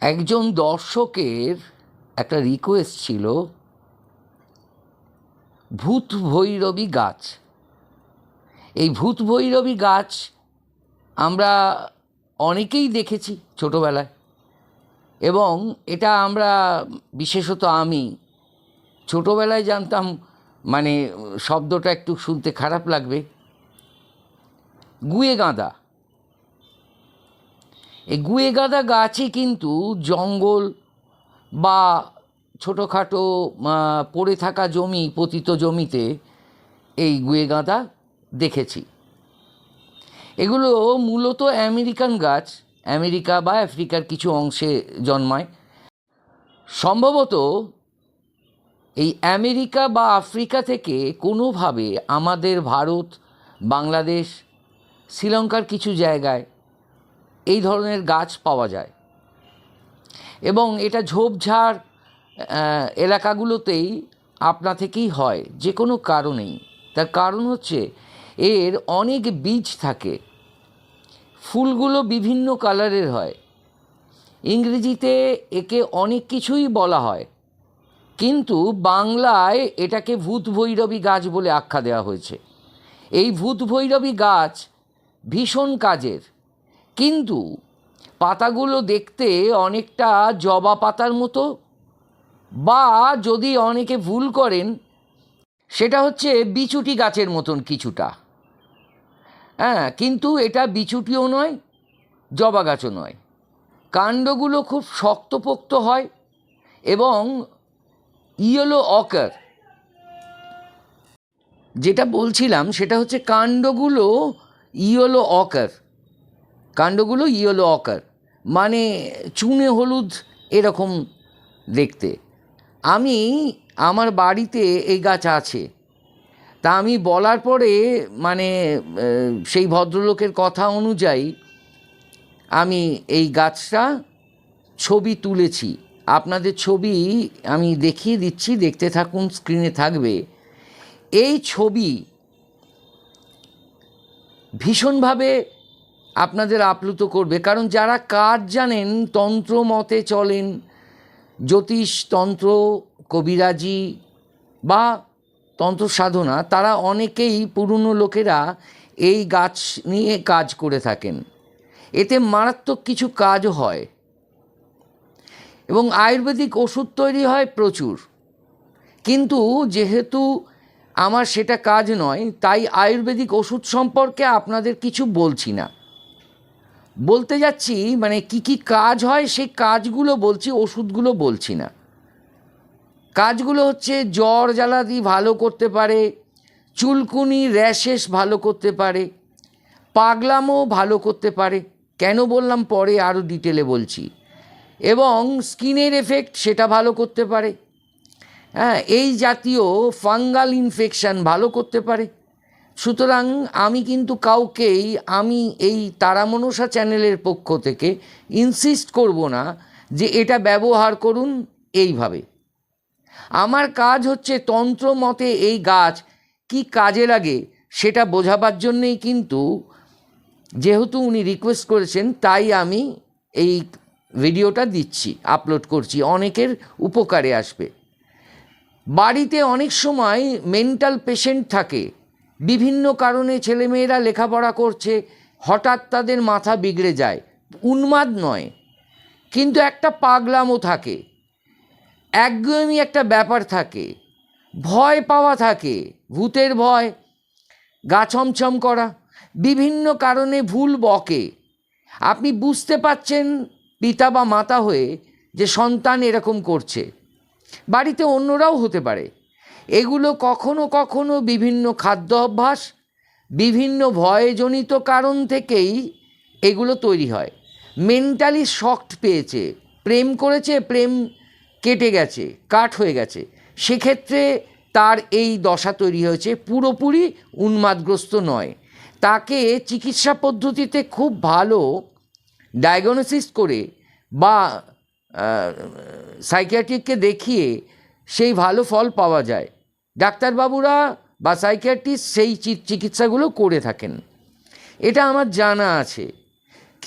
একজন দর্শকের একটা রিকোয়েস্ট ছিল ভূত ভৈরবী গাছ। এই ভূত ভৈরবী গাছ আমরা অনেকেই দেখেছি ছোটোবেলায় এবং এটা আমরা, বিশেষত আমি, ছোটোবেলায় জানতাম মানে শব্দটা একটু শুনতে খারাপ লাগবে। গুয়ে গাঁদা। এই গুয়ে গাঁদা গাছে কিন্তু জঙ্গল বা ছোটোখাটো পড়ে থাকা জমি, পতিত জমিতে এই গুয়ে গাঁদা দেখেছি। এগুলো মূলত আমেরিকান গাছ, আমেরিকা বা আফ্রিকার কিছু অংশে জন্মায়। সম্ভবত এই আমেরিকা বা আফ্রিকা থেকে কোনোভাবে আমাদের ভারত, বাংলাদেশ, শ্রীলঙ্কার কিছু জায়গায় এই ধরনের গাছ পাওয়া যায়। এবং এটা ঝোপঝাড় এলাকাগুলোতেই আপনা থেকেই হয়, যে কোনো কারণেই। তার কারণ হচ্ছে, এর অনেক বীজ থাকে। ফুলগুলো বিভিন্ন কালারের হয়। ইংরেজিতে একে অনেক কিছুই বলা হয়। কিন্তু বাংলায় এটাকে ভূত ভৈরবী গাছ বলে আখ্যা দেওয়া হয়েছে। এই ভূত ভৈরবী গাছ ভীষণ কাজের। কিন্তু পাতাগুলো দেখতে অনেকটা জবা পাতার মতো বা যদি অনেকে ভুল করেন, সেটা হচ্ছে বিচুটি গাছের মতন কিছুটা। হ্যাঁ কিন্তু এটা বিচুটিও নয়, জবা গাছও নয়। কাণ্ডগুলো খুব শক্তপোক্ত হয় এবং ইয়েলো অকার। যেটা বলছিলাম, সেটা হচ্ছে কাণ্ডগুলো ইয়েলো অকার। কাণ্ডগুলো ইয়েলো অকার মানে চুনে হলুদ এরকম দেখতে। আমি, আমার বাড়িতে এই গাছ আছে। তা আমি বলার পরে মানে সেই ভদ্রলোকের কথা অনুযায়ী আমি এই গাছটা ছবি তুলেছি। আপনাদের ছবি আমি দেখিয়ে দিচ্ছি, দেখতে থাকুন স্ক্রিনে থাকবে। এই ছবি ভীষণভাবে আপনাদের আপ্লুত করবে। কারণ যারা কাজ জানেন, তন্ত্র মতে চলেন, জ্যোতিষ, তন্ত্র, কবিরাজি বা তন্ত্র সাধনা, তারা অনেকেই পুরনো লোকেরা এই গাছ নিয়ে কাজ করে থাকেন। এতে মারাত্মক কিছু কাজ হয় এবং আয়ুর্বেদিক ওষুধ তৈরি হয় প্রচুর। কিন্তু যেহেতু আমার সেটা কাজ নয়, তাই আয়ুর্বেদিক ওষুধ সম্পর্কে আপনাদের কিছু বলছি না। বলতে যাচ্ছি মানে কি কি কাজ হয় সেই কাজগুলো বলছি, ওষুধগুলো বলছি না। কাজগুলো হচ্ছে জ্বর জ্বালাদি ভালো করতে পারে, চুলকুনি, র্যাশেস ভালো করতে পারে পাগলামও ভালো করতে পারে, কেন বললাম পরে আরও ডিটেলে বলছি। এবং স্কিনের এফেক্ট সেটা ভালো করতে পারে। হ্যাঁ এই জাতীয় ফাঙ্গাল ইনফেকশান ভালো করতে পারে। সুতরাং আমি কিন্তু কাউকেই, আমি এই তারামনসা চ্যানেলের পক্ষ থেকে ইনসিস্ট করব না যে এটা ব্যবহার করুন এইভাবে। আমার কাজ হচ্ছে তন্ত্র মতে এই গাছ কি কাজে লাগে সেটা বোঝাবার জন্যেই কিন্তু যেহেতু উনি রিকোয়েস্ট করেছেন, তাই আমি এই ভিডিওটা দিচ্ছি আপলোড করছি। অনেকের উপকারে আসবে। বাড়িতে অনেক সময় মেন্টাল পেশেন্ট থাকে। বিভিন্ন কারণে ছেলেমেয়েরা লেখাপড়া করছে, হঠাৎ তাদের মাথা বিগড়ে যায়। উন্মাদ নয়, কিন্তু একটা পাগলামও থাকে। একঘেয়েমি একটা ব্যাপার থাকে। ভয় পাওয়া থাকে, ভূতের ভয়, গা ছমছম করা। বিভিন্ন কারণে ভুল বকে। আপনি বুঝতে পাচ্ছেন পিতা বা মাতা হয়ে যে সন্তান এরকম করছে। বাড়িতে অন্যরাও হতে পারে। এগুলো কখনো কখনো বিভিন্ন খাদ্য অভ্যাস, বিভিন্ন ভয়জনিত কারণ থেকেই এগুলো তৈরি হয়। মেন্টালি শক্ট পেয়েছে, প্রেম করেছে, প্রেম কেটে গেছে, কাট হয়ে গেছে। সেক্ষেত্রে তার এই দশা তৈরি হয়েছে, পুরোপুরি উন্মাদগ্রস্ত নয়। তাকে চিকিৎসা পদ্ধতিতে খুব ভালো ডায়াগনোসিস করে বা সাইকিয়াট্রিককে দেখিয়ে সেই ভালো ফল পাওয়া যায়। ডাক্তারবাবুরা বা সাইকিয়াট্রিস্ট সেই চিকিৎসাগুলো করে থাকেন। এটা আমার জানা আছে।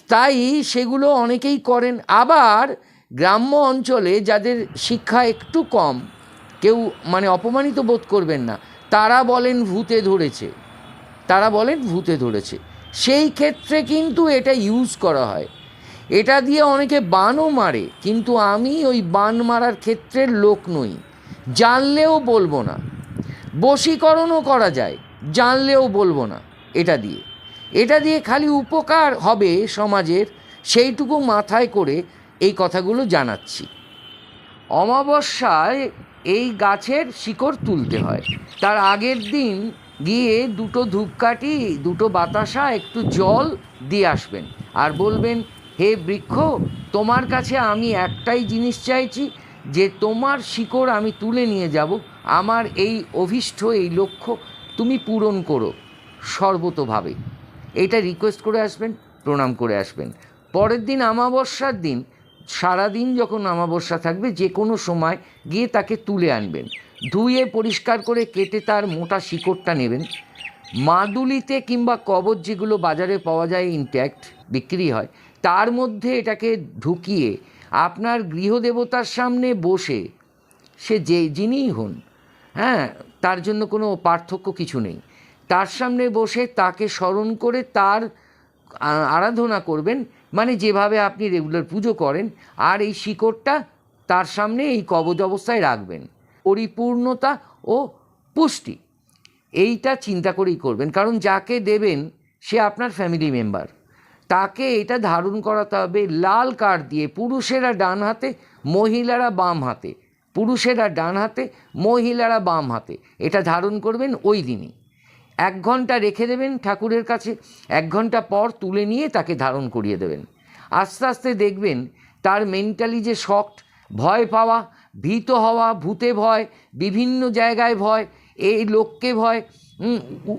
তাই সেগুলো অনেকেই করেন। আবার গ্রাম্য অঞ্চলে যাদের শিক্ষা একটু কম, কেউ মানে অপমানিত বোধ করবেন না, তারা বলেন ভূতে ধরেছে। তারা বলেন ভূতে ধরেছে। সেই ক্ষেত্রে কিন্তু এটা ইউজ করা হয়। এটা দিয়ে অনেকে বানও মারে, কিন্তু আমি ওই বান মারার ক্ষেত্রের লোক নই। জানলেও বলব না। বশীকরণও করা যায়, জানলেও বলব না, এটা দিয়ে। এটা দিয়ে খালি উপকার হবে সমাজের, সেইটুকু মাথায় করে এই কথাগুলো জানাচ্ছি। অমাবস্যায় এই গাছের শিকড় তুলতে হয়। তার আগের দিন গিয়ে দুটো ধূপকাঠি, দুটো বাতাসা, একটু জল দিয়ে আসবেন। আর বলবেন, হে বৃক্ষ, তোমার কাছে আমি একটাই জিনিস চাইছি, যে তোমার শিকড় আমি তুলে নিয়ে যাব আমার এই অভিষ্ট, এই লক্ষ্য তুমি পূরণ করো সর্বতোভাবে। এটা রিকোয়েস্ট করে আসবেন, প্রণাম করে আসবেন। পরের দিন আমাবস্যার দিন, সারাদিন যখন আমাবস্যা থাকবে, যে কোনো সময় গিয়ে তাকে তুলে আনবেন। ধুয়ে পরিষ্কার করে কেটে তার মোটা শিকড়টা নেবেন। মাদুলিতে কিংবা কবচ যেগুলো বাজারে পাওয়া যায় ইনট্যাক্ট বিক্রি হয়, তার মধ্যে এটাকে ঢুকিয়ে আপনার গৃহদেবতার সামনে বসে সে যে যিনিই হন হ্যাঁ তার জন্য কোনো পার্থক্য কিছু নেই। তার সামনে বসে তাকে স্মরণ করে তার আরাধনা করবেন। মানে যেভাবে আপনি রেগুলার পুজো করেন, আর এই শিকড়টা তার সামনে এই কবজ অবস্থায় রাখবেন। পরিপূর্ণতা ও পুষ্টি। এইটা চিন্তা করেই করবেন। কারণ যাকে দেবেন, সে আপনার ফ্যামিলি মেম্বার তাকে এটা ধারণ করাতে হবে, লাল কার্ড দিয়ে পুরুষেরা ডান হাতে, মহিলারা বাম হাতে। পুরুষেরা ডান হাতে, মহিলারা বাম হাতে। এটা ধারণ করবেন ওই দিনই। এক ঘণ্টা রেখে দেবেন ঠাকুরের কাছে, এক ঘণ্টা পর তুলে নিয়ে তাকে ধারণ করিয়ে দেবেন। আস্তে আস্তে দেখবেন তার মেন্টালি যে শক্ট ভয় পাওয়া, ভীত হওয়া, ভূতে ভয়, বিভিন্ন জায়গায় ভয়, এই লোককে ভয়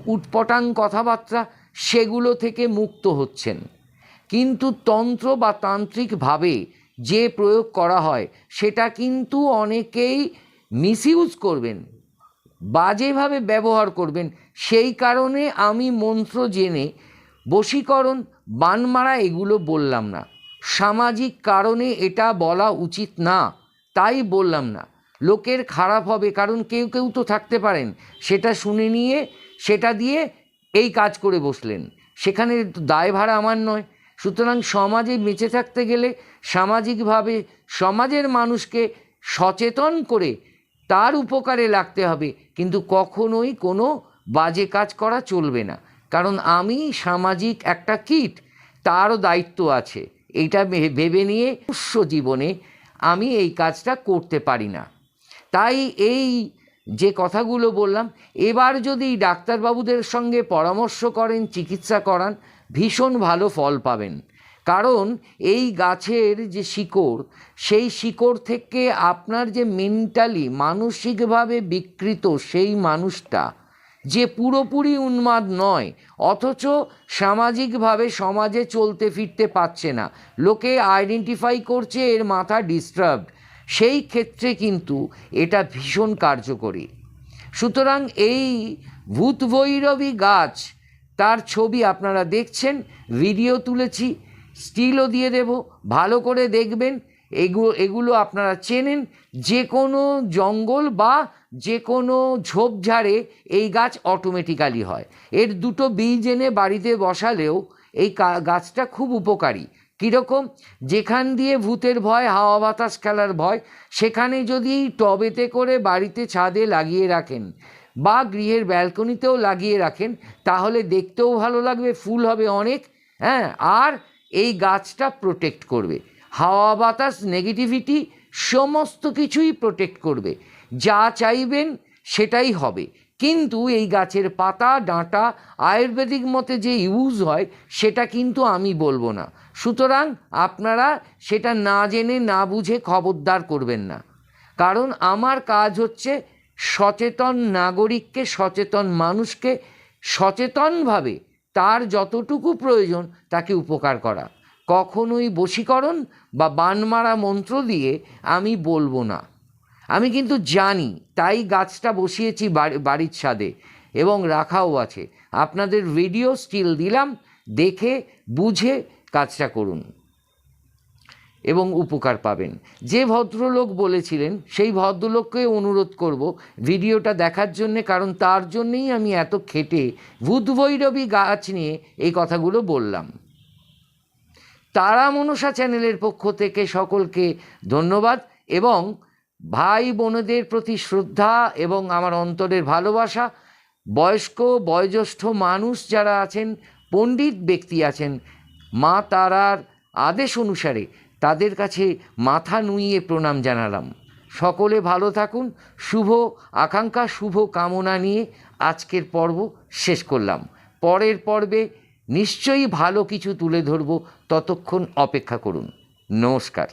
উটপটাং কথাবার্তা, সেগুলো থেকে মুক্ত হচ্ছেন। কিন্তু তন্ত্র বা তান্ত্রিকভাবে যে প্রয়োগ করা হয়, সেটা কিন্তু অনেকেই মিসইউজ করবেন, বাজেভাবে ব্যবহার করবেন। সেই কারণে আমি মন্ত্র জেনে বশীকরণ, বানমারা এগুলো বললাম না। সামাজিক কারণে এটা বলা উচিত না, তাই বললাম না। লোকের খারাপ হবে, কারণ কেউ কেউ তো থাকতে পারেন। সেটা শুনে নিয়ে, সেটা দিয়ে এই কাজ করে বসলেন। সেখানে দায়ভার আমার নয়। সুতরাং সমাজে বেঁচে থাকতে গেলে সামাজিকভাবে সমাজের মানুষকে সচেতন করে তার উপকারে লাগতে হবে। কিন্তু কখনোই কোনো বাজে কাজ করা চলবে না। কারণ আমি সামাজিক একটা কীট, তারও দায়িত্ব আছে। এইটা ভেবে নিয়ে অবশ্য জীবনে আমি এই কাজটা করতে পারি না। তাই এই যে কথাগুলো বললাম, এবার যদি ডাক্তারবাবুদের সঙ্গে পরামর্শ করেন, চিকিৎসা করান ভীষণ ভালো ফল পাবেন। কারণ এই গাছের যে শিকড়, সেই শিকড় থেকে আপনার যে মেন্টালি, মানসিকভাবে বিকৃত সেই মানুষটা, যে পুরোপুরি উন্মাদ নয়, অথচ সামাজিকভাবে সমাজে চলতে ফিরতে পারছে না, লোকে আইডেন্টিফাই করছে এর মাথা ডিস্টার্বড সেই ক্ষেত্রে কিন্তু এটা ভীষণ কার্যকরী। সুতরাং এই ভূত ভৈরবী গাছ তার ছবি আপনারা দেখছেন ভিডিও তুলেছি স্টিলও দিয়ে দেব, ভালো করে দেখবেন এগুলো এগুলো আপনারা চেনেন, যে কোনো জঙ্গল বা যে কোনো ঝোপঝাড়ে এই গাছ অটোমেটিক্যালি হয়। এর দুটো বীজ এনে বাড়িতে বসালেও এই গাছটা খুব উপকারী। কীরকম? যেখান দিয়ে ভূতের ভয়, হাওয়া বাতাস খেলার ভয়, সেখানে যদি টবেতে করে বাড়িতে ছাদে লাগিয়ে রাখেন বা গৃহের ব্যালকনিতেও লাগিয়ে রাখেন, তাহলে দেখতেও ভালো লাগবে, ফুল হবে অনেক হ্যাঁ? আর এই গাছটা প্রোটেক্ট করবে। হাওয়া বাতাস নেগেটিভিটি সমস্ত কিছুই প্রোটেক্ট করবে। যা চাইবেন সেটাই হবে। কিন্তু এই গাছের পাতা, ডাঁটা, আয়ুর্বেদিক মতে যে ইউজ হয়, সেটা কিন্তু আমি বলব না। সুতরাং আপনারা সেটা না জেনে, না বুঝে খবরদার করবেন না। কারণ আমার কাজ হচ্ছে সচেতন নাগরিককে, সচেতন মানুষকে সচেতনভাবে তার যতটুকু প্রয়োজন তাকে উপকার করা। কখনোই বশীকরণ বা বানমারা মন্ত্র দিয়ে আমি বলব না। আমি কিন্তু জানি, তাই গাছটা বসিয়েছি বাড়ি- বাড়ির ছাদে এবং রাখাও আছে। আপনাদের ভিডিও স্টিল দিলাম, দেখে, বুঝে কাজটা করুন। এবং উপকার পাবেন। যে ভদ্রলোক বলেছিলেন, সেই ভদ্রলোককে অনুরোধ করব ভিডিওটা দেখার জন্যে, কারণ তার জন্যেই আমি এত খেটে ভূতভৈরবী গাছ নিয়ে এই কথাগুলো বললাম। তারা মনসা চ্যানেলের পক্ষ থেকে সকলকে ধন্যবাদ এবং ভাই বোনদের প্রতি শ্রদ্ধা এবং আমার অন্তরের ভালোবাসা। বয়স্ক, বয়োজ্যেষ্ঠ মানুষ যারা আছেন, পণ্ডিত ব্যক্তি আছেন, মা তারার আদেশ অনুসারে তাদের কাছে মাথা নুইয়ে প্রণাম জানালাম। সকলে ভালো থাকুন, শুভ আকাঙ্ক্ষা, শুভ কামনা নিয়ে আজকের পর্ব শেষ করলাম। পরের পর্বে নিশ্চয়ই ভালো কিছু তুলে ধরব, ততক্ষণ অপেক্ষা করুন। নমস্কার।